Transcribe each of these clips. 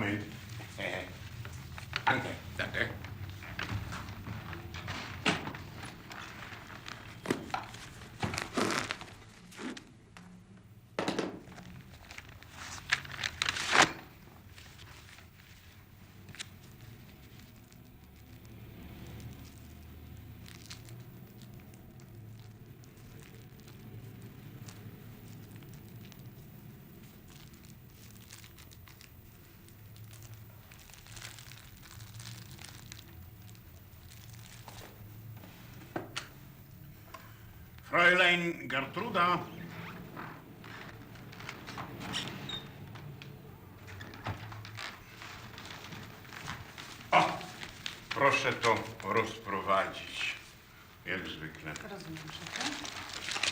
Moment. Äh, danke, danke. Fräulein Gertruda. O, proszę to rozprowadzić. Jak zwykle. Rozumiem, szefie. Halo?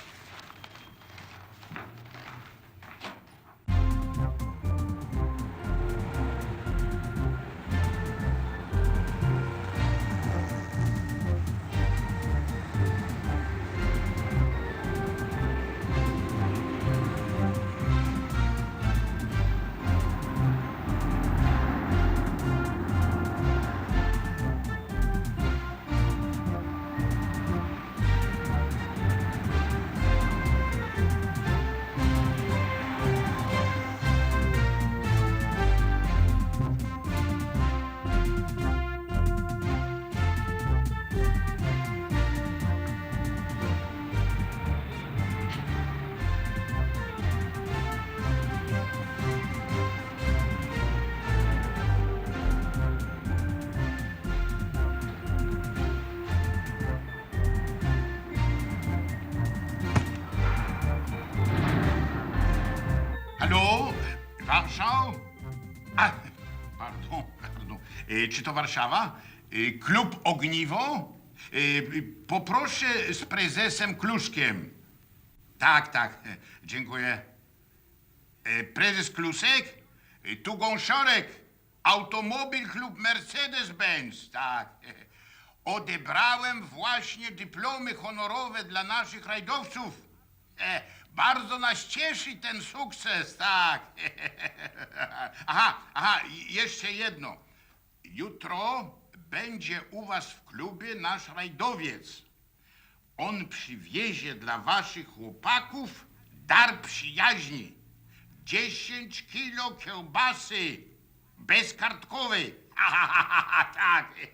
Warszawa? A, pardon, pardon. E, czy to Warszawa? E, klub Ogniwo? E, poproszę z prezesem Kluszkiem. Tak, tak, e, dziękuję. E, prezes Klusek? E, tu Gąsiorek. Automobil Klub Mercedes-Benz, tak. Odebrałem właśnie dyplomy honorowe dla naszych rajdowców. E, bardzo nas cieszy ten sukces, tak. aha, aha, jeszcze jedno. Jutro będzie u was w klubie nasz rajdowiec. On przywiezie dla waszych chłopaków dar przyjaźni. 10 kilo kiełbasy bezkartkowej. tak.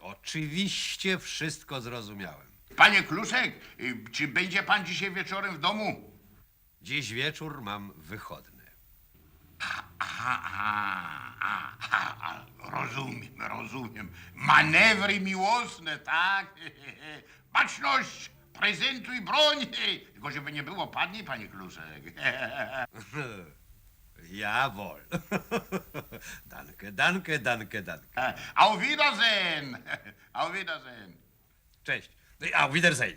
Oczywiście wszystko zrozumiałem. Panie Kluszek, y, czy będzie pan dzisiaj wieczorem w domu? Dziś wieczór mam wychodny. Aha, aha, aha, aha, rozumiem, rozumiem. Manewry miłosne, tak? Baczność, prezentuj broń. Tylko żeby nie było padnie, panie Kluszek. Jawohl. danke, danke, danke, danke. Auf Wiedersehen. Auf Wiedersehen. Cześć. あごめんなさい。